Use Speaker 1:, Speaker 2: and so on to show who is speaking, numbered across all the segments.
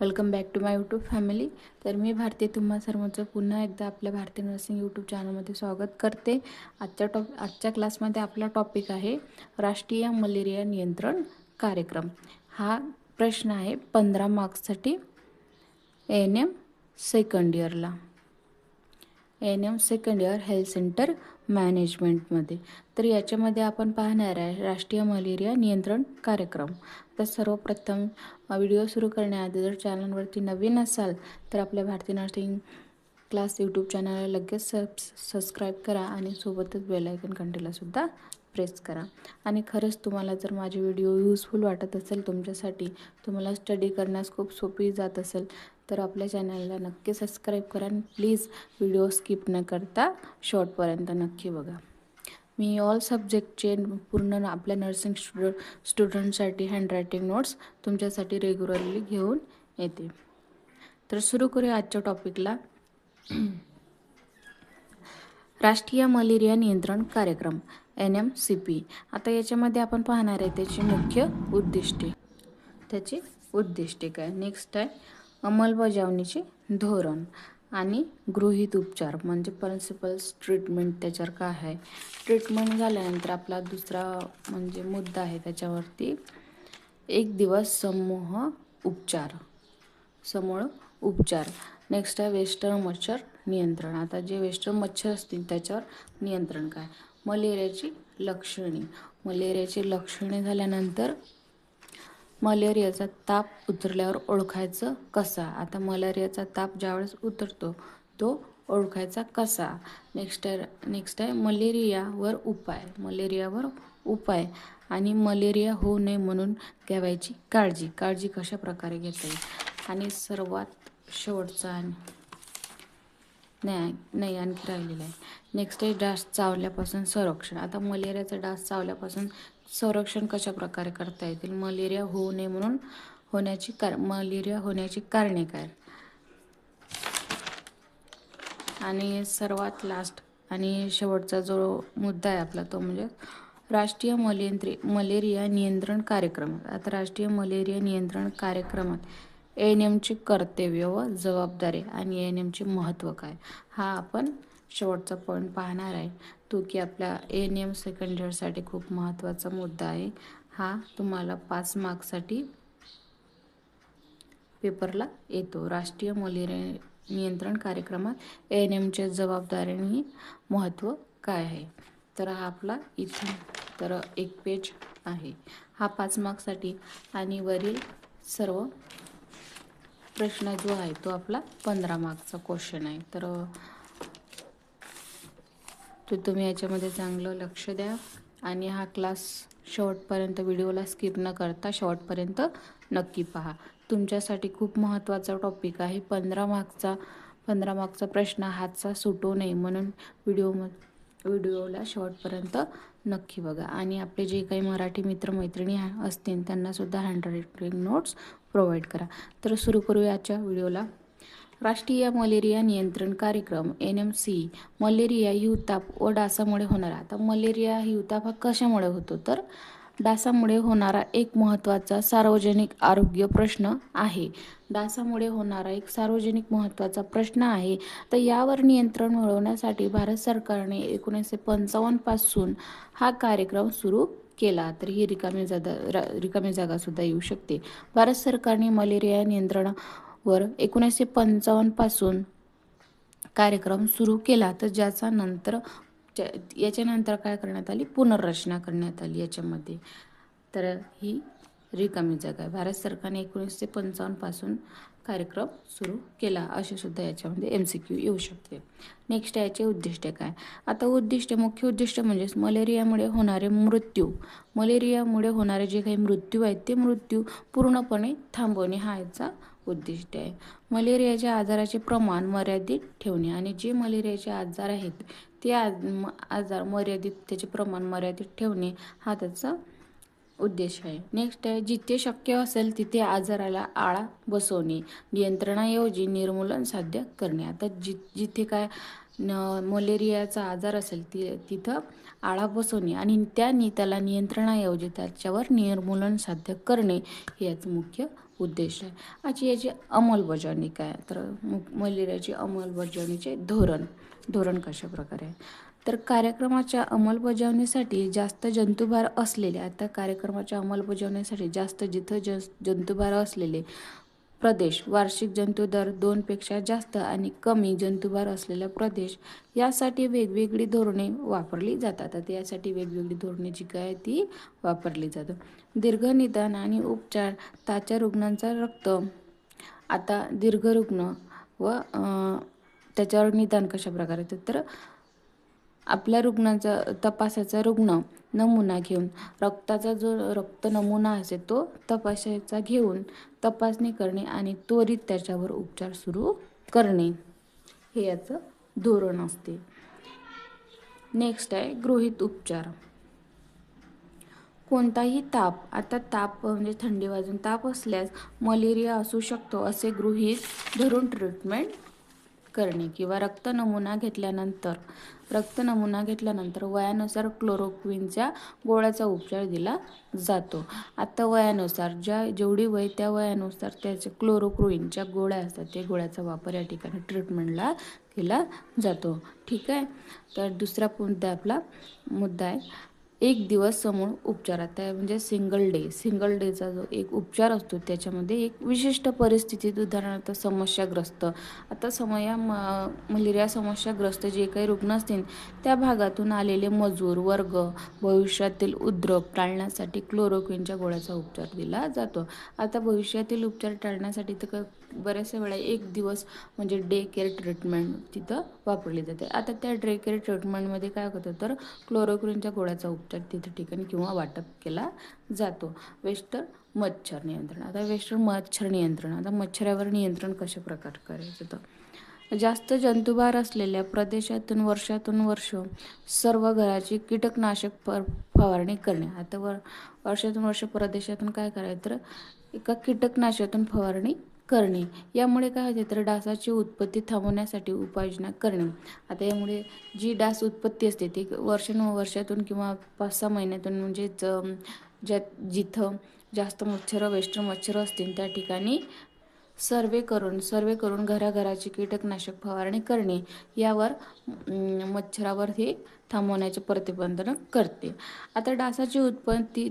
Speaker 1: Welcome back to my YouTube family तर मी भारती तुम्हा सर्वांचं पुन्हा एकदा आपल्या भारतीय नर्सिंग यूट्यूब चॅनलमध्ये स्वागत करते. आजच्या टॉप आजच्या क्लासमध्ये आपला टॉपिक आहे राष्ट्रीय मलेरिया नियंत्रण कार्यक्रम. हा प्रश्न आहे पंधरा मार्क्ससाठी एन एम सेकंड इयरला N M second year health centre मॅनेजमेंटमध्ये. तर याच्यामध्ये आपण पाहणार आहे राष्ट्रीय मलेरिया नियंत्रण कार्यक्रम. तर सर्वप्रथम व्हिडिओ सुरू करण्याआधी जर चॅनलवरती नवीन असाल तर आपल्या भारतीय नर्सिंग क्लास यूट्यूब चॅनलला लगेच सब सबस्क्राईब करा आणि सोबतच बेलायकन कंटेलासुद्धा प्रेस करा. आणि खरंच तुम्हाला जर माझे व्हिडिओ यूजफुल वाटत असेल तुमच्यासाठी तुम्हाला स्टडी करण्यास खूप सोपी जात असेल तर आपल्या चॅनलला नक्की सबस्क्राईब करा आणि प्लीज व्हिडिओ स्किप न करता शॉर्टपर्यंत नक्की बघा. मी ऑल सब्जेक्टचे पूर्ण आपल्या नर्सिंग स्टुड स्टुडंटसाठी हँडरायटिंग नोट्स तुमच्यासाठी रेग्युलरली घेऊन येते. तर सुरू करूया आजच्या टॉपिकला राष्ट्रीय मलेरिया नियंत्रण कार्यक्रम एन एम सी पी. आता याच्यामध्ये आपण पाहणार आहे त्याची मुख्य उद्दिष्टे. त्याची उद्दिष्टे काय? नेक्स्ट आहे. अंमलबजावणीचे धोरण आणि गृहीत उपचार म्हणजे प्रिन्सिपल्स ट्रीटमेंट त्याच्यावर काय आहे? ट्रीटमेंट झाल्यानंतर आपला दुसरा म्हणजे मुद्दा आहे त्याच्यावरती एक दिवस समूह उपचार. समूळ उपचार. नेक्स्ट आहे वेस्टर्न मच्छर नियंत्रण. आता जे वेस्टर्न मच्छर असतील त्याच्यावर नियंत्रण काय? मलेरियाची लक्षणे. मलेरियाची लक्षणे झाल्यानंतर मलेरियाचा ताप उतरल्यावर ओळखायचं कसा? आता मलेरियाचा ताप ज्यावेळेस उतरतो तो ओळखायचा कसा? नेक्स्ट नेक्स्ट आहे मलेरियावर उपाय मलेरियावर उपाय. आणि मलेरिया होऊ नये म्हणून घ्यावायची काळजी. काळजी कशा प्रकारे घेता येईल? आणि सर्वात शेवटचा आणि नाही नाही आणखी राहिलेला आहे. नेक्स्ट आहे डास चावल्यापासून संरक्षण. आता मलेरियाचा डास चावल्यापासून संरक्षण कशा प्रकारे करता येतील? मलेरिया होऊ नये म्हणून होण्याची कार मलेरिया होण्याची कारणे काय? आणि सर्वात लास्ट आणि शेवटचा जो मुद्दा आहे आपला तो म्हणजे राष्ट्रीय मलेंद्री मलेरिया नियंत्रण कार्यक्रम. आता राष्ट्रीय मलेरिया नियंत्रण कार्यक्रमात एन एमची कर्तव्य व जबाबदारी आणि एन एमचे महत्त्व काय? हा आपण शेवटचा पॉईंट पाहणार आहे. तो की आपल्या एन एम सेकंड इयरसाठी खूप महत्त्वाचा मुद्दा आहे. हा तुम्हाला पाच मार्क्ससाठी पेपरला येतो. राष्ट्रीय मलेरिया नियंत्रण कार्यक्रमात एन एमचे जबाबदारी महत्त्व काय आहे? तर हा आपला इथून तर एक पेज आहे. हा पाच मार्क्ससाठी आणि वरील सर्व प्रश्न जो आहे तो आपला पंधरा मार्कचा क्वेश्चन आहे. तर तर तुम्ही याच्यामध्ये चांगलं लक्ष द्या आणि हा क्लास शेवटपर्यंत व्हिडिओला स्किप न करता शेवटपर्यंत नक्की पहा. तुमच्यासाठी खूप महत्त्वाचा टॉपिक आहे. पंधरा मार्कचा पंधरा मार्कचा प्रश्न हातचा सुटू नये म्हणून व्हिडिओ व्हिडिओला शेवटपर्यंत नक्की बघा. आणि आपले जे काही मराठी मित्रमैत्रिणी असतील त्यांनासुद्धा हँड रायटिंग नोट्स प्रोव्हाइड करा. तर सुरू करूया आजच्या व्हिडिओला. राष्ट्रीय मलेरिया नियंत्रण कार्यक्रम एन एम सी मलेरिया हिवताप व डासामुळे होणारा. आता मलेरिया हिवताप हा कशामुळे होतो? तर डासामुळे होणारा एक महत्त्वाचा सार्वजनिक आरोग्य प्रश्न आहे. डासामुळे होणारा एक सार्वजनिक महत्त्वाचा प्रश्न आहे. तर यावर नियंत्रण मिळवण्यासाठी भारत सरकारने एकोणीसशे पंचावन्नपासून हा कार्यक्रम सुरू केला. तर ही रिकामी जागा रिकामी जागासुद्धा येऊ शकते. भारत सरकारने मलेरिया नियंत्रण वर एकोणीसशे पंचावन्नपासून कार्यक्रम सुरू केला. तर ज्याचा नंतर याच्यानंतर काय करण्यात आली? पुनर्रचना करण्यात आली याच्यामध्ये. तर ही रिकामी जागा आहे. भारत सरकारने एकोणीसशे पंचावन्नपासून कार्यक्रम सुरू केला. असे सुद्धा याच्यामध्ये एम सी क्यू येऊ शकते. नेक्स्ट याचे उद्दिष्ट काय? आता उद्दिष्ट मुख्य उद्दिष्ट म्हणजेच मलेरियामुळे होणारे मृत्यू. मलेरियामुळे होणारे जे काही मृत्यू आहेत ते मृत्यू पूर्णपणे थांबवणे हा याचा उद्दिष्ट आहे. मलेरियाच्या आजाराचे प्रमाण मर्यादित ठेवणे आणि जे मलेरियाचे आजार आहेत ते आज आजार मर्यादित त्याचे प्रमाण मर्यादित ठेवणे हा त्याचा उद्देश आहे. नेक्स्ट आहे जिथे शक्य असेल तिथे आजाराला आळा बसवणे. नियंत्रणाऐवजी निर्मूलन साध्य करणे. आता जि जिथे काय न मलेरियाचा आजार असेल ति तिथं आळा बसवणे आणि त्यानी त्याला नियंत्रणाऐवजी त्याच्यावर निर्मूलन साध्य करणे हे याचं मुख्य उद्देश आहे. आजची याची अंमलबजावणी काय? तर मलेरियाची अंमलबजावणीचे धोरण. धोरण कशा प्रकारे आहे? तर कार्यक्रमाच्या अंमलबजावणीसाठी जास्त जंतुभार असलेले आता कार्यक्रमाच्या अंमलबजावणीसाठी जास्त जिथं ज जंतुभार असलेले प्रदेश. वार्षिक जंतुदर दोनपेक्षा जास्त आणि कमी जंतुभार असलेला प्रदेश यासाठी वेगवेगळी धोरणे वापरली जातात. आता यासाठी वेगवेगळी धोरणे जी काय ती वापरली जातात. दीर्घ निदान आणि उपचार ताच्या रुग्णांचा रक्त आता दीर्घ रुग्ण व त्याच्यावर निदान कशा प्रकारे तर आपल्या रुग्णाचा तपासाचा रुग्ण नमुना घेऊन रक्ताचा जो रक्त नमुना असेल तो तपासायचा घेऊन तपासणी करणे आणि त्वरित त्याच्यावर उपचार सुरू करणे. हे याचं धोरण असते. नेक्स्ट आहे गृहीत उपचार. कोणताही ताप आता ताप म्हणजे थंडी वाजून ताप असल्यास मलेरिया असू शकतो असे गृहीत धरून ट्रीटमेंट करणे किंवा रक्त नमुना घेतल्यानंतर रक्त नमुना घेतल्यानंतर वयानुसार क्लोरोक्विनच्या गोळ्याचा उपचार दिला जातो. आता वयानुसार ज्या जेवढी वय त्या वयानुसार त्याचे क्लोरोक्विनच्या गोळ्या असतात त्या गोळ्याचा वापर या ठिकाणी ट्रीटमेंटला केला जातो. ठीक आहे? तर दुसरा मुद्दा आपला मुद्दा आहे. एक दिवस समूळ उपचारात त्या म्हणजे सिंगल डे सिंगल डेचा जो एक उपचार असतो त्याच्यामध्ये एक विशिष्ट परिस्थितीत उदाहरणार्थ समस्याग्रस्त. आता समया म मलेरिया समस्याग्रस्त जे काही रुग्ण असतील त्या भागातून आलेले मजूर वर्ग भविष्यातील उद्रव टाळण्यासाठी क्लोरोक्विनच्या गोळ्याचा उपचार दिला जातो. आता भविष्यातील उपचार टाळण्यासाठी तर क- बऱ्याचशा वेळा एक दिवस म्हणजे डे केअर ट्रीटमेंट तिथं वापरली जाते. आता त्या डे केअर ट्रीटमेंटमध्ये काय होतं तर क्लोरोक्विनच्या गोळ्याचा उपचार तिथे ठिकाणी किंवा वाटप केला जातो. वेस्टर मच्छर नियंत्रण. आता वेस्टर मच्छर नियंत्रण. आता मच्छरावर नियंत्रण कशा प्रकारे करायचं तर? जास्त जंतुभार असलेल्या प्रदेशातून वर्षातून वर्ष सर्व घराची कीटकनाशक फर फवारणी करणे. आता वर वर्षातून वर्ष प्रदेशातून काय करायचं तर एका कीटकनाशकातून फवारणी करणे. यामुळे काय होते तर डासाची उत्पत्ती थांबवण्यासाठी उपाययोजना करणे. आता यामुळे जी डास उत्पत्ती असते ती वर्षानुवर्षातून किंवा पाच सहा महिन्यातून म्हणजेच ज्या जिथं जास्त मच्छर वेस्टर्न मच्छर असतील त्या ठिकाणी सर्वे करून सर्वे करून घराघराची कीटकनाशक फवारणी करणे. यावर मच्छरावर हे थांबवण्याचे प्रतिबंधन करते. आता डासाची उत्पत्ती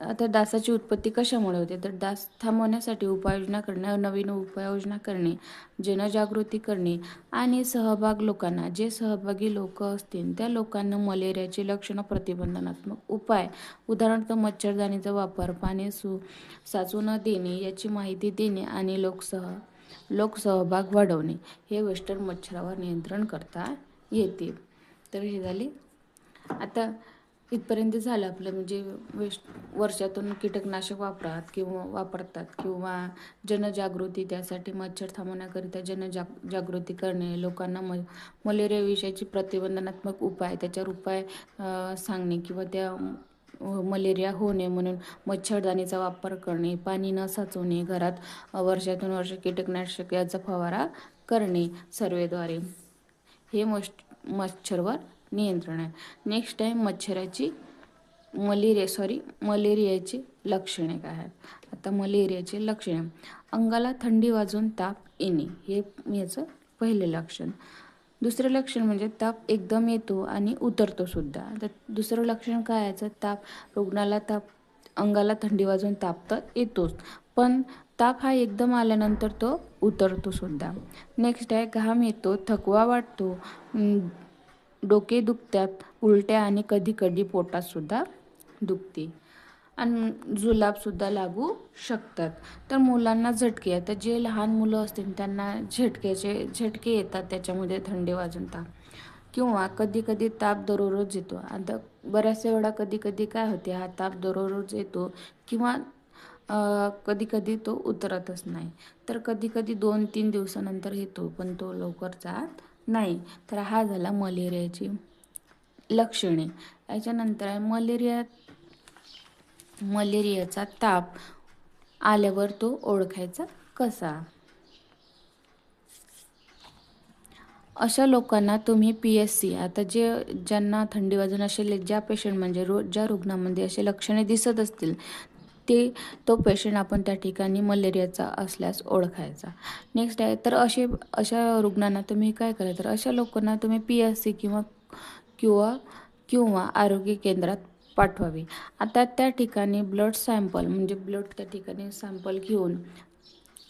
Speaker 1: आता डासाची उत्पत्ती कशामुळे होते? तर डास थांबवण्यासाठी उपाययोजना करणे नवीन उपाययोजना करणे जनजागृती करणे आणि सहभाग लोकांना जे सहभागी लोक असतील त्या लोकांना मलेरियाची लक्षणं प्रतिबंधनात्मक उपाय. उदाहरणार्थ मच्छरदाणीचा वापर पाणी सु साचू न देणे याची माहिती देणे आणि लोकसह लोकसहभाग वाढवणे हे वेस्टर्न मच्छरावर नियंत्रण करता येते. तर हे झाली. आता इथपर्यंत झालं आपलं म्हणजे वेस्ट वर्षातून कीटकनाशक वापरात किंवा वापरतात किंवा जनजागृती त्यासाठी मच्छर थांबवण्याकरिता जनजाग जागृती करणे लोकांना म मलेरियाविषयीची प्रतिबंधनात्मक उपाय त्याच्यावर उपाय सांगणे किंवा त्या मलेरिया होऊ नये म्हणून मच्छरदाणीचा वापर करणे पाणी न साचवणे घरात वर्षातून वर्ष कीटकनाशक याचा फवारा करणे सर्वेद्वारे. हे मश मच्छरवर नियंत्रण आहे. नेक्स्ट आहे मच्छराची मलेरिया सॉरी मलेरियाची लक्षणे काय आहेत? आता मलेरियाची लक्षणे. अंगाला थंडी वाजून ताप येणे. हे याचं पहिले लक्षण. दुसरं लक्षण म्हणजे ताप एकदम येतो आणि उतरतो सुद्धा. तर दुसरं लक्षण काय याचं ताप रुग्णाला ताप अंगाला थंडी वाजून ताप तर येतोच. पण ताप हा एकदम आल्यानंतर तो उतरतो सुद्धा. नेक्स्ट आहे घाम येतो थकवा वाटतो डोके दुखतात उलट्या आणि कधी कधी पोटातसुद्धा दुखते. आणि जुलाबसुद्धा लागू शकतात. तर मुलांना झटके आता जे लहान मुलं असतील त्यांना झटक्याचे झटके येतात त्याच्यामध्ये थंडी वाजून ताप किंवा कधी कधी ताप दररोज येतो. आता बऱ्याचशा वेळा कधी कधी काय होते हा ताप दररोज येतो किंवा कधी कधी तो उतरतच नाही. तर कधी कधी दोन तीन दिवसानंतर येतो पण तो लवकर जात नाही तर हा झाला मलेरियाची लक्षणे. याच्यानंतर आहे मलेरिया मलेरियाचा ताप आल्यावर तो ओळखायचा कसा? अशा लोकांना तुम्ही पी एस सी आता जे ज्यांना थंडी वाजून असेल ज्या पेशंट म्हणजे रो ज्या रुग्णामध्ये असे लक्षणे दिसत असतील ते तो पेशंट आपण त्या ठिकाणी मलेरियाचा असल्यास ओळखायचा. नेक्स्ट आहे तर असे अशा रुग्णांना तुम्ही काय करा तर अशा लोकांना तुम्ही पी एस सी किंवा किंवा किंवा आरोग्य केंद्रात पाठवावे. आता त्या ठिकाणी ब्लड सॅम्पल म्हणजे ब्लड त्या ठिकाणी सॅम्पल घेऊन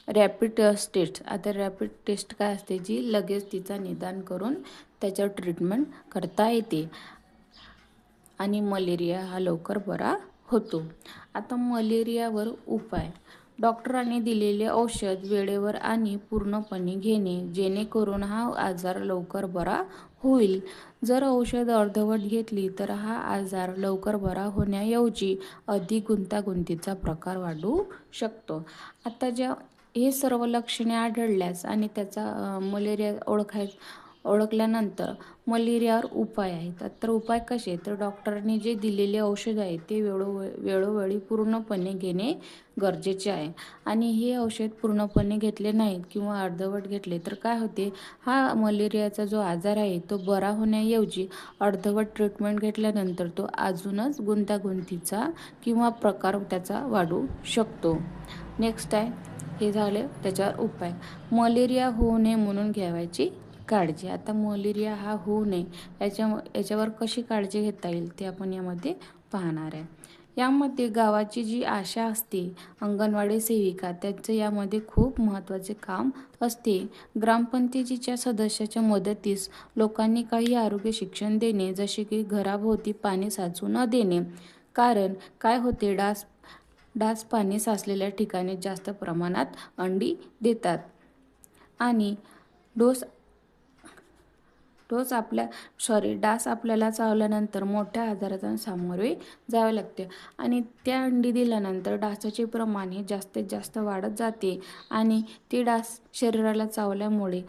Speaker 1: रॅपिड टेस्ट आता रॅपिड टेस्ट काय असते? जी लगेच तिचा निदान करून त्याच्यावर ट्रीटमेंट करता येते. आणि मलेरिया हा लवकर बरा होतो. आता मलेरियावर उपाय. डॉक्टरांनी दिलेले औषध वेळेवर आणि पूर्णपणे घेणे जेणेकरून हा आजार लवकर बरा होईल. जर औषध अर्धवट घेतली तर हा आजार लवकर बरा होण्याऐवजी अधिक गुंतागुंतीचा प्रकार वाढू शकतो. आता ज्या हे सर्व लक्षणे आढळल्यास आणि त्याचा मलेरिया ओळखाय ओळखल्यानंतर मलेरियावर उपाय आहेत. तर उपाय कसे तर डॉक्टरांनी जे दिलेले औषध आहे ते वेळो वेळोवेळी पूर्णपणे घेणे गरजेचे आहे. आणि हे औषध पूर्णपणे घेतले नाहीत किंवा अर्धवट घेतले तर काय होते? हा मलेरियाचा जो आजार आहे तो बरा होण्याऐवजी अर्धवट ट्रीटमेंट घेतल्यानंतर तो अजूनच गुंतागुंतीचा किंवा प्रकार त्याचा वाढू शकतो. नेक्स्ट आहे. हे झाले त्याच्यावर उपाय. मलेरिया होऊ नये म्हणून घ्यावायची काळजी. आता मलेरिया हा होऊ नये याच्या याच्यावर कशी काळजी घेता येईल ते आपण यामध्ये पाहणार आहे. यामध्ये गावाची जी आशा असते अंगणवाडी सेविका त्यांचं यामध्ये खूप महत्त्वाचे काम असते. ग्रामपंचायतीच्या सदस्याच्या मदतीस लोकांनी काही आरोग्य शिक्षण देणे जसे की घराभोवती पाणी साचू न देणे. कारण काय होते डास डास पाणी साचलेल्या ठिकाणी जास्त प्रमाणात अंडी देतात. आणि डोस डोस आपल्या सॉरी डास आपल्याला चावल्यानंतर मोठ्या आजाराचा सामोरे जावे लागते. आणि त्या अंडी दिल्यानंतर डासाचे प्रमाण हे जास्तीत जास्त वाढत जाते आणि ते डास शरीराला चावल्यामुळे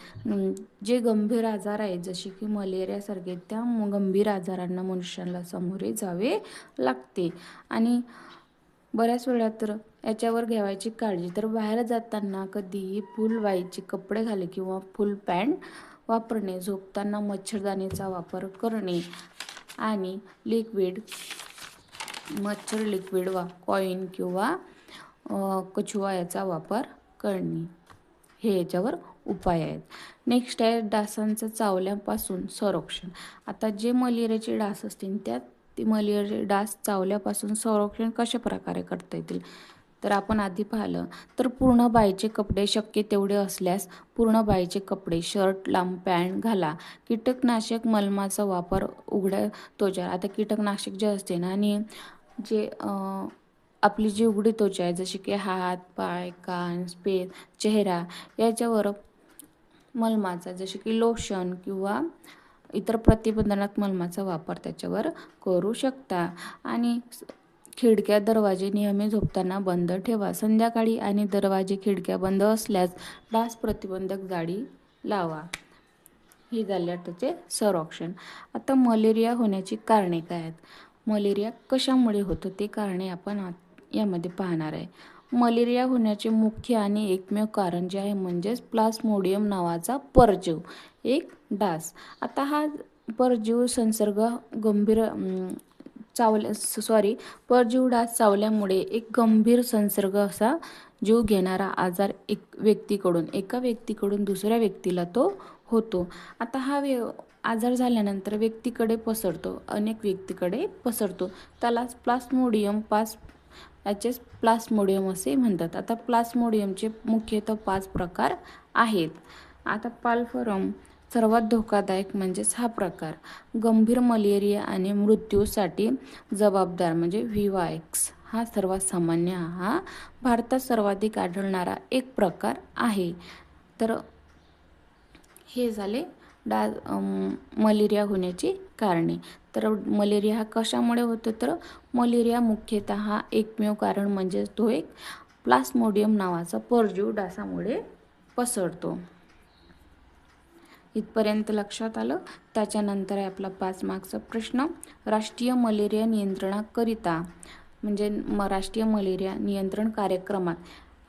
Speaker 1: जे गंभीर आजार आहेत जसे की मलेरियासारखे त्या गंभीर आजारांना मनुष्याला सामोरे जावे लागते. आणि बऱ्याच वेळा तर याच्यावर घ्यावायची काळजी तर बाहेर जाताना कधीही फुल वाईचे कपडे घाले किंवा फुल पॅन्ट वापरणे झोपताना मच्छरदाणीचा वापर करणे आणि लिक्विड मच्छर लिक्विड वा कॉईन किंवा कछुआ याचा वापर करणे. हे याच्यावर उपाय आहेत. नेक्स्ट आहे डासांचं चावल्यापासून संरक्षण. आता जे मलेरियाचे डास असतील त्यात ते मलेरिया डास चावल्यापासून संरक्षण कशा प्रकारे करता येतील? तर आपण आधी पाहिलं तर पूर्ण बाईचे कपडे शक्य तेवढे असल्यास पूर्ण बाईचे कपडे शर्ट लांब पॅन्ट घाला. कीटकनाशक मलमाचा वापर उघड्या त्वचा आता कीटकनाशक जे असते ना आणि जे आपली जी उघडी त्वचा आहे जशी की हात पाय कान स्पेस चेहरा याच्यावर मलमाचा जसे की लोशन किंवा इतर प्रतिबंधनात्मक मलमाचा वापर त्याच्यावर करू शकता. आणि खिडक्या दरवाजे नियमित झोपताना बंद ठेवा. संध्याकाळी आणि दरवाजे खिडक्या बंद असल्यास डास प्रतिबंधक जाळी लावा. ही झाल्या त्याचे संरक्षण आता मलेरिया होण्याची कारणे काय आहेत? मलेरिया कशामुळे होतं? ते कारणे आपण यामध्ये पाहणार आहे. मलेरिया होण्याचे मुख्य आणि एकमेव कारण जे आहे म्हणजेच प्लास्मोडियम नावाचा परजीव एक डास. आता हा परजीव संसर्ग गंभीर चावल्या सॉरी परजीव डास चावल्यामुळे एक गंभीर संसर्ग असा जीव घेणारा आजार एक व्यक्तीकडून एका व्यक्तीकडून दुसऱ्या व्यक्तीला तो होतो. आता हा वे आजार झाल्यानंतर व्यक्तीकडे पसरतो अनेक व्यक्तीकडे पसरतो. त्यालाच प्लास्मोडियम पास याचेच प्लास्मोडियम असे म्हणतात. आता प्लास्मोडियमचे मुख्यतः पाच प्रकार आहेत. आता पाल्फरम सर्वात धोकादायक म्हणजेच हा प्रकार. गंभीर मलेरिया आणि मृत्यूसाठी जबाबदार म्हणजे व्हिवाएक्स हा सर्वात सामान्य हा. भारतात सर्वाधिक आढळणारा एक प्रकार आहे. तर हे झाले डा मलेरिया होण्याची कारणे. तर मलेरिया हा कशामुळे होतो? तर मलेरिया मुख्यतः हा एकमेव कारण म्हणजेच तो एक प्लास्मोडियम नावाचा परजीव डासामुळे पसरतो. इथपर्यंत लक्षात आलं. त्याच्यानंतर आहे आपला पाच मार्कचा प्रश्न राष्ट्रीय मलेरिया नियंत्रणाकरिता म्हणजे म राष्ट्रीय मलेरिया नियंत्रण कार्यक्रमात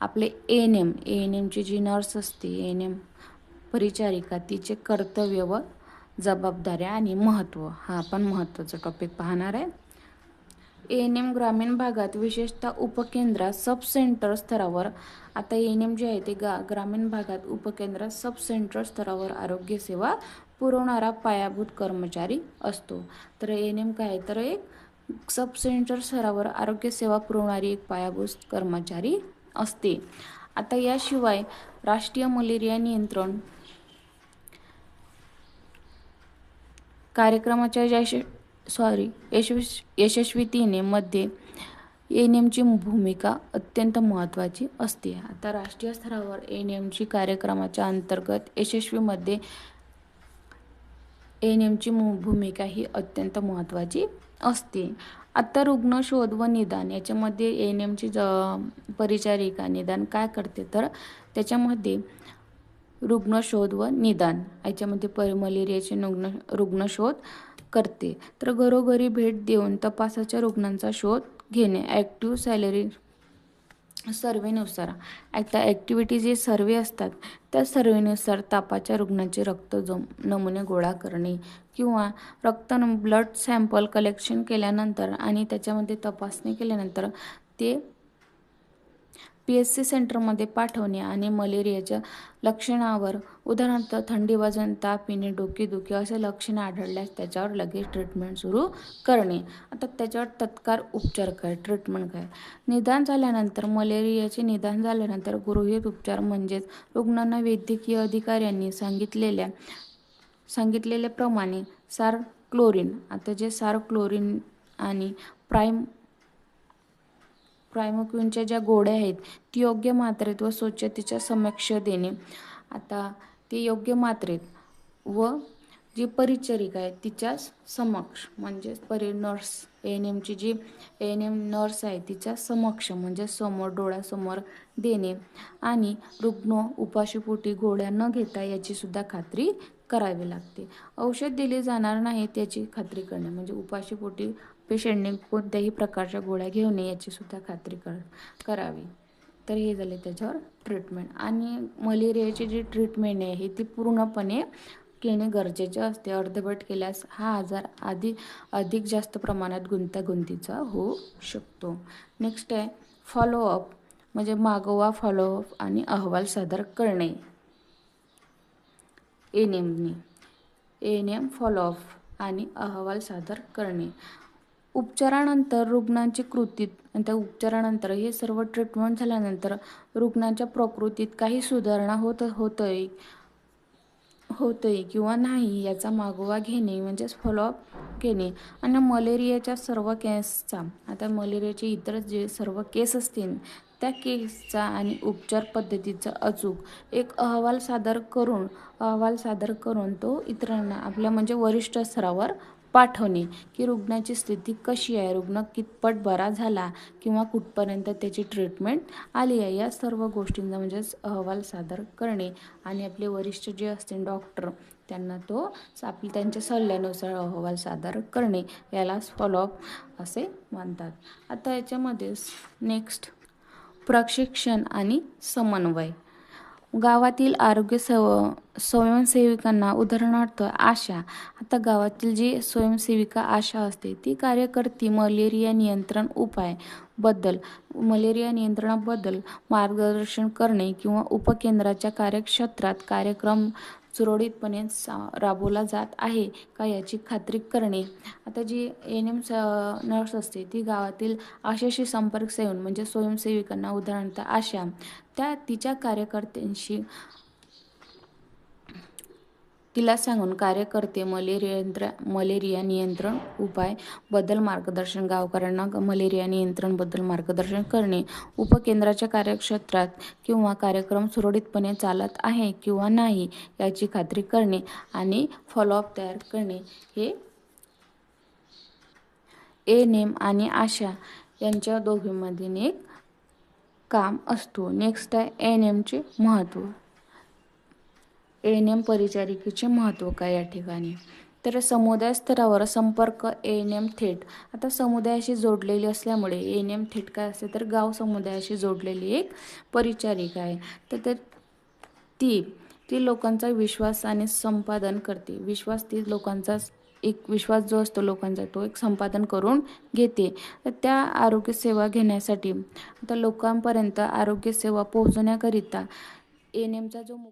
Speaker 1: आपले एन एम एन एमची जी नर्स असते एन एम परिचारिका तिचे कर्तव्य व जबाबदाऱ्या आणि महत्त्व हा आपण महत्त्वाचा टॉपिक पाहणार आहे. एन एम ग्रामीण भागात विशेषतः उपकेंद्रात सब सेंटर स्तरावर. आता एन एम जे आहे ते गा ग्रामीण भागात उपकेंद्रात सब सेंटर स्तरावर आरोग्यसेवा पुरवणारा पायाभूत कर्मचारी असतो. तर एन एम काय आहे? तर एक सब सेंटर स्तरावर आरोग्यसेवा पुरवणारी एक पायाभूत कर्मचारी असते. आता याशिवाय राष्ट्रीय मलेरिया नियंत्रण कार्यक्रमाच्या ज्या सॉरी यशस्वी यशस्वीतीने मध्ये एन एमची भूमिका अत्यंत महत्त्वाची असते. आता राष्ट्रीय स्तरावर एन एमची कार्यक्रमाच्या अंतर्गत यशस्वीमध्ये एन एमची भूमिका ही अत्यंत महत्त्वाची असते. आता रुग्ण शोध व निदान याच्यामध्ये एन एमची ज परिचारिका निदान काय करते? तर त्याच्यामध्ये रुग्ण शोध व निदान. याच्यामध्ये पर मलेरियाचे रुग्ण रुग्णशोध करते. तर घरोघरी भेट देऊन तपासाच्या रुग्णांचा शोध घेणे. ॲक्टिव्ह सॅलरी सर्वेनुसार आता ॲक्टिव्हिटी जे सर्वे असतात त्या सर्वेनुसार तापाच्या रुग्णाचे रक्त जम नमुने गोळा करणे किंवा रक्त ब्लड सॅम्पल कलेक्शन केल्यानंतर आणि त्याच्यामध्ये तपासणी केल्यानंतर ते पी एस सी सेंटरमध्ये पाठवणे आणि मलेरियाच्या लक्षणावर उदाहरणार्थ थंडी वाजून ताप येणे डोकेदुखी असे लक्षणे आढळल्यास त्याच्यावर लगेच ट्रीटमेंट सुरू करणे. आता त्याच्यावर तत्काळ उपचार काय? ट्रीटमेंट काय? निदान झाल्यानंतर मलेरियाचे निदान झाल्यानंतर गृहित उपचार म्हणजेच रुग्णांना वैद्यकीय अधिकाऱ्यांनी सांगितलेल्या सांगितलेल्याप्रमाणे सार क्लोरीन आता जे सार क्लोरीन आणि प्राईम प्रायमोक्विनच्या ज्या गोळ्या आहेत ती योग्य मात्रेत व स्वच्छतेच्या समक्ष देणे. आता ते योग्य मात्रेत व जी परिचरिका आहे तिच्या समक्ष म्हणजेच परि नर्स ए एन एमची जी ए एन एम नर्स आहे तिच्या समक्ष म्हणजे समोर डोळ्यासमोर देणे. आणि रुग्ण उपाशीपोटी गोळ्या न घेता याची सुद्धा खात्री करावी लागते. औषध दिले जाणार नाही त्याची खात्री करणे म्हणजे उपाशीपोटी पेशंटने कोणत्याही प्रकारच्या गोळ्या घेऊ नये याची सुद्धा खात्री कर करावी. तर हे झाले त्याच्यावर ट्रीटमेंट आणि मलेरियाची जी ट्रीटमेंट आहे ती पूर्णपणे घेणे गरजेचे असते. अर्धवट केल्यास हा आजार आधी अधिक जास्त प्रमाणात गुंतागुंतीचा होऊ शकतो. नेक्स्ट आहे फॉलोअप म्हणजे मागोवा फॉलोअप आणि अहवाल सादर करणे. एन एमने एन एम फॉलोअप आणि अहवाल सादर करणे. उपचारानंतर रुग्णांची कृतीत आणि त्या उपचारानंतर हे सर्व ट्रीटमेंट झाल्यानंतर रुग्णांच्या प्रकृतीत काही सुधारणा होत होतंय होतंय किंवा नाही याचा मागोवा घेणे म्हणजेच फॉलोअप घेणे. आणि मलेरियाच्या सर्व केसचा आता मलेरियाचे इतर जे सर्व केस असतील त्या केसचा आणि उपचार पद्धतीचा अचूक एक अहवाल सादर करून अहवाल सादर करून तो इतरांना आपल्या म्हणजे वरिष्ठ स्तरावर पाठवणे की रुग्णाची स्थिती कशी आहे? रुग्ण कितपत बरा झाला किंवा कुठपर्यंत त्याची ट्रीटमेंट आली आहे? या सर्व गोष्टींचा म्हणजेच अहवाल सादर करणे आणि आपले वरिष्ठ जे असतील डॉक्टर त्यांना तो आपली त्यांच्या सल्ल्यानुसार अहवाल सादर करणे यालाच फॉलोअप असे म्हणतात आता याच्यामध्येच नेक्स्ट प्रशिक्षण आणि समन्वय. गावातील आरोग्य सव स्वयंसेविकांना उदाहरणार्थ आशा. आता गावातील जी स्वयंसेविका आशा असते ती कार्यकर्ती मलेरिया नियंत्रण उपाय बद्दल मलेरिया नियंत्रणाबद्दल मार्गदर्शन करणे किंवा उपकेंद्राच्या कार्यक्षेत्रात कार्यक्रम सुरळीतपणे राबवला जात आहे का याची खात्री करणे. आता जी एन एम नर्स असते ती गावातील आशाशी संपर्क सेवन म्हणजे स्वयंसेविकांना उदाहरणतः आशा त्या तिच्या कार्यकर्त्यांशी तिला सांगून कार्यकर्ते मलेरिया मलेरिया नियंत्रण उपायबद्दल मार्गदर्शन गावकऱ्यांना मलेरिया नियंत्रणबद्दल मार्गदर्शन करणे उपकेंद्राच्या कार्यक्षेत्रात किंवा कार्यक्रम सुरळीतपणे चालत आहे किंवा नाही याची खात्री करणे आणि फॉलोअप तयार करणे हे ए नेम आणि आशा यांच्या दोघींमधील एक काम असतो. नेक्स्ट आहे एन एमचे महत्त्व. एन एम परिचारिकेचे महत्त्व काय या ठिकाणी? तर समुदाय स्तरावर संपर्क एन एम थेट. आता समुदायाशी जोडलेली असल्यामुळे एन एम थेट काय असते? तर गाव समुदायाशी जोडलेली एक परिचारिका आहे. तर तर ती ती लोकांचा विश्वास आणि संपादन करते. विश्वास ती लोकांचा एक विश्वास जो असतो लोकांचा तो एक संपादन करून घेते. तर त्या आरोग्यसेवा घेण्यासाठी आता लोकांपर्यंत आरोग्यसेवा पोहोचवण्याकरिता एन एमचा जो